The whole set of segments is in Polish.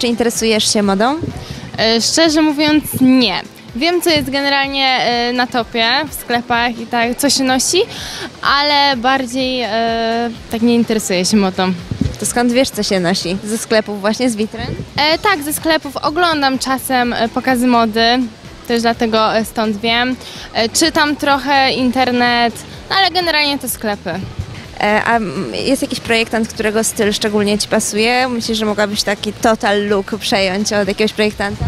Czy interesujesz się modą? E, Szczerze mówiąc, nie. Wiem, co jest generalnie e, na topie w sklepach i tak, co się nosi, ale bardziej e, tak nie interesuję się modą. To skąd wiesz, co się nosi? Ze sklepów właśnie, z witryn? E, tak, ze sklepów oglądam czasem pokazy mody, też dlatego stąd wiem. E, czytam trochę internet, no ale generalnie to sklepy. E, a jest jakiś projektant, którego styl szczególnie Ci pasuje? Myślisz, że mogłabyś taki total look przejąć od jakiegoś projektanta?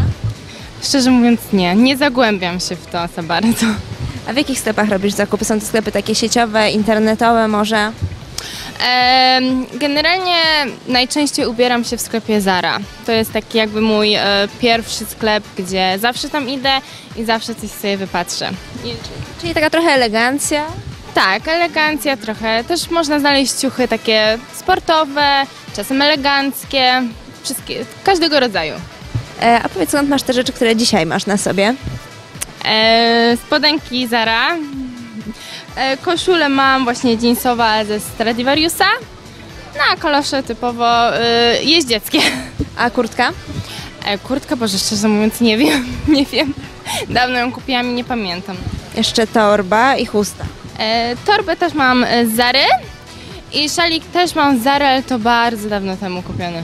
Szczerze mówiąc, nie. Nie zagłębiam się w to za bardzo. A w jakich sklepach robisz zakupy? Są to sklepy takie sieciowe, internetowe może? Generalnie najczęściej ubieram się w sklepie Zara. To jest taki jakby mój e, pierwszy sklep, gdzie zawsze tam idę i zawsze coś sobie wypatrzę. Czyli taka trochę elegancja. Tak, elegancja trochę. Też można znaleźć ciuchy takie sportowe, czasem eleganckie, wszystkie, każdego rodzaju. E, a powiedz, skąd masz te rzeczy, które dzisiaj masz na sobie? E, spodenki Zara. E, koszulę mam właśnie jeansowa ze Stradivariusa. No a kalosze typowo e, jeździeckie. A kurtka? E, kurtka, Boże, szczerze mówiąc nie wiem, nie wiem. Dawno ją kupiłam i nie pamiętam. Jeszcze torba i chusta. E, torbę też mam e, z Zary i szalik też mam z Zary, ale to bardzo dawno temu kupiony.